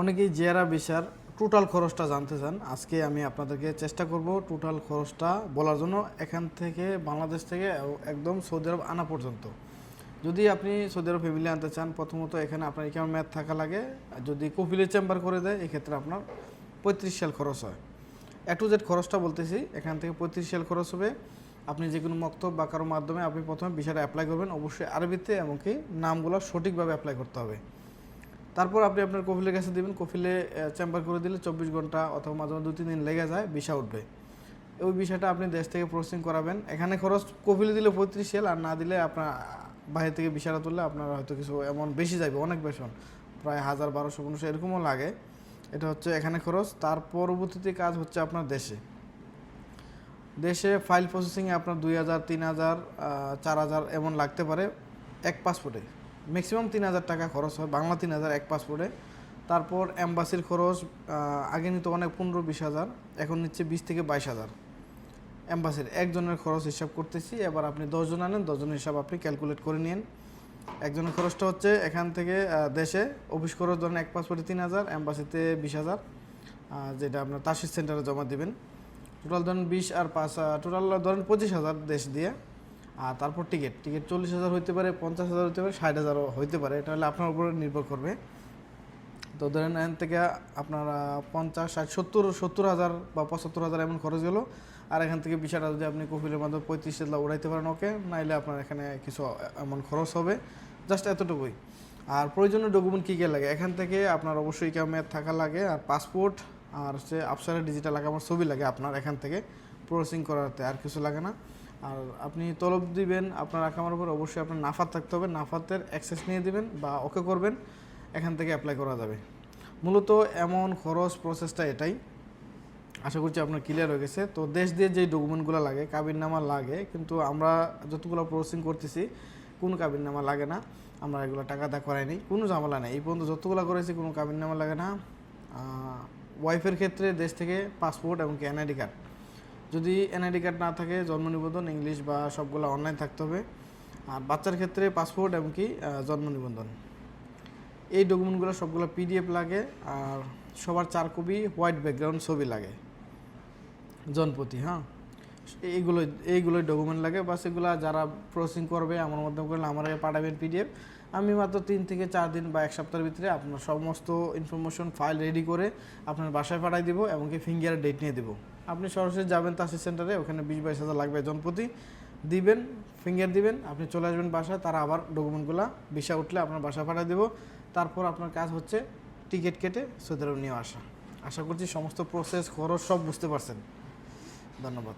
অনেকেই জিয়ারা ভিসার টোটাল খরচটা জানতে চান। আজকে আমি আপনাদেরকে চেষ্টা করব টোটাল খরচটা বলার জন্য এখান থেকে বাংলাদেশ থেকে একদম সৌদি আরব আনা পর্যন্ত। যদি আপনি সৌদি আরব ফ্যামিলি আনতে চান, প্রথমত এখানে আপনার ইকাম ম্যাথ থাকা লাগে। যদি কপিলের চেম্বার করে দেয়, এক্ষেত্রে আপনার পঁয়ত্রিশ সাল খরচ হয়। এ টু জেড খরচটা বলতেছি, এখান থেকে পঁয়ত্রিশ সাল খরচ হবে। আপনি যে কোনো মক্তব বা কারোর মাধ্যমে আপনি প্রথমে বিষয়টা অ্যাপ্লাই করবেন। অবশ্যই আরবিতে এমনকি নামগুলো সঠিকভাবে অ্যাপ্লাই করতে হবে। তারপর আপনি আপনার কফিলের কাছে দিবেন, কফিলে চেম্বার করে দিলে চব্বিশ ঘণ্টা অথবা মাঝে মাঝে দু তিন দিন লেগে যায় বিষা উঠবে। ওই বিষয়টা আপনি দেশ থেকে প্রসেসিং করাবেন। এখানে খরচ কফিলে দিলে পঁয়ত্রিশ সেল, আর না দিলে আপনার বাইরে থেকে ভিসাটা তুললে আপনার হয়তো কিছু এমন বেশি যাবে অনেক বেশন প্রায় হাজার বারোশো, পনেরোশো এরকমও লাগে। এটা হচ্ছে এখানে খরচ। তার পরবর্তীতে কাজ হচ্ছে আপনার দেশে। দেশে ফাইল প্রসেসিংয়ে আপনার দুই হাজার, তিন হাজার চার হাজার এমন লাগতে পারে এক পাসপোর্টে ম্যাক্সিমাম তিন হাজার টাকা খরচ হয়, বাংলা তিন হাজার এক পাসপোর্টে তারপর অ্যাম্বাসির খরচ আগে নিত অনেক পনেরো বিশ হাজার, এখন নিচ্ছে বিশ থেকে বাইশ হাজার। অ্যাম্বাসির একজনের খরচ হিসাব করতেছি, এবার আপনি দশজন আনেন দশজনের হিসাব আপনি ক্যালকুলেট করে নিন একজনের খরচটা হচ্ছে এখান থেকে দেশে, অফিস খরচ ধরেন এক পাসপোর্টে তিন হাজার অ্যাম্বাসিতে বিশ হাজার যেটা আপনার তাসির সেন্টারে জমা দিবেন। টোটাল ধরেন বিশ আর পাঁচ টোটাল ধরেন পঁচিশ হাজার দেশ দিয়ে। আর তারপর টিকিট টিকিট চল্লিশ হাজার হইতে পারে, পঞ্চাশ হাজার হইতে পারে, ষাট হাজারও হইতে পারে, এটা হলে আপনার উপরে নির্ভর করবে। তো ধরেন এখান থেকে আপনারা পঞ্চাশ, ষাট, সত্তর সত্তর হাজার বা পঁচাত্তর হাজার এমন খরচ গেলো। আর এখান থেকে বিশাটা যদি আপনি কপিলের মাধ্যমে পঁয়ত্রিশ হাজার উড়াইতে পারেন ওকে নাইলে আপনার এখানে কিছু এমন খরচ হবে। জাস্ট এতটুকুই। আর প্রয়োজনীয় ডকুমেন্ট কী কী লাগে? এখান থেকে আপনার অবশ্যই ক্যামেরা থাকা লাগে, আর পাসপোর্ট আর হচ্ছে আপসারের ডিজিটাল আমার ছবি লাগে আপনার এখান থেকে। প্রসেসিং করাতে আর কিছু লাগে না। আর আপনি তলব দিবেন, আপনার আকামার উপর অবশ্যই আপনার নাফাত থাকতে হবে, নাফাতের অ্যাক্সেস নিয়ে দিবেন বা ওকে করবেন, এখান থেকে অ্যাপ্লাই করা যাবে। মূলত এমন খরচ প্রসেসটা এটাই। আশা করছি আপনার ক্লিয়ার হয়ে গেছে। তো দেশ দিয়ে যে ডকুমেন্টগুলো লাগে কাবিননামা লাগে, কিন্তু আমরা যতগুলো প্রসেসিং করতেছি, কোনো কাবিননামা লাগে না। আমরা এগুলো টাকা দা করাই করাইনি কোনো ঝামেলা নেই। এই পর্যন্ত যতগুলো করেছি, কোনো কাবিননামা লাগে না। ওয়াইফের ক্ষেত্রে দেশ থেকে পাসপোর্ট এবং এনআইডি কার্ড যদি এনআইডি কার্ড না থাকে, জন্ম নিবন্ধন ইংলিশ বা সবগুলো অনলাইন থাকতে হবে। আর বাচ্চার ক্ষেত্রে পাসপোর্ট এবং কি জন্ম নিবন্ধন। এই ডকুমেন্টগুলো সবগুলো পিডিএফ লাগে, আর সবার চার কপি হোয়াইট ব্যাকগ্রাউন্ড ছবি লাগে। জনপতি হ্যাঁ? এইগুলো, এইগুলোই ডকুমেন্ট লাগে। বাস এগুলো যারা প্রসেসিং করবে, আমার মাধ্যমে করলে আমার পাঠাবেন পিডিএফ আমি মাত্র তিন থেকে চার দিন বা এক সপ্তাহের ভিতরে আপনার সমস্ত ইনফরমেশন ফাইল রেডি করে আপনার বাসায় পাঠাই দিব এবং কি ফিঙ্গারের ডেট নিয়ে দেবো। আপনি সরাসরি যাবেন তাসির সেন্টারে ওখানে বিশ বাইশ হাজার লাগবে জনপ্রতি। দিবেন ফিঙ্গার দিবেন, আপনি চলে আসবেন বাসায়, তারা আবার ডকুমেন্টগুলো ভিসা উঠলে আপনার বাসায় পাঠিয়ে দেবো। তারপর আপনার কাজ হচ্ছে টিকিট কেটে সৌদি আরব নিয়ে আসা। আশা করছি সমস্ত প্রসেস খরচ সব বুঝতে পারছেন। ধন্যবাদ।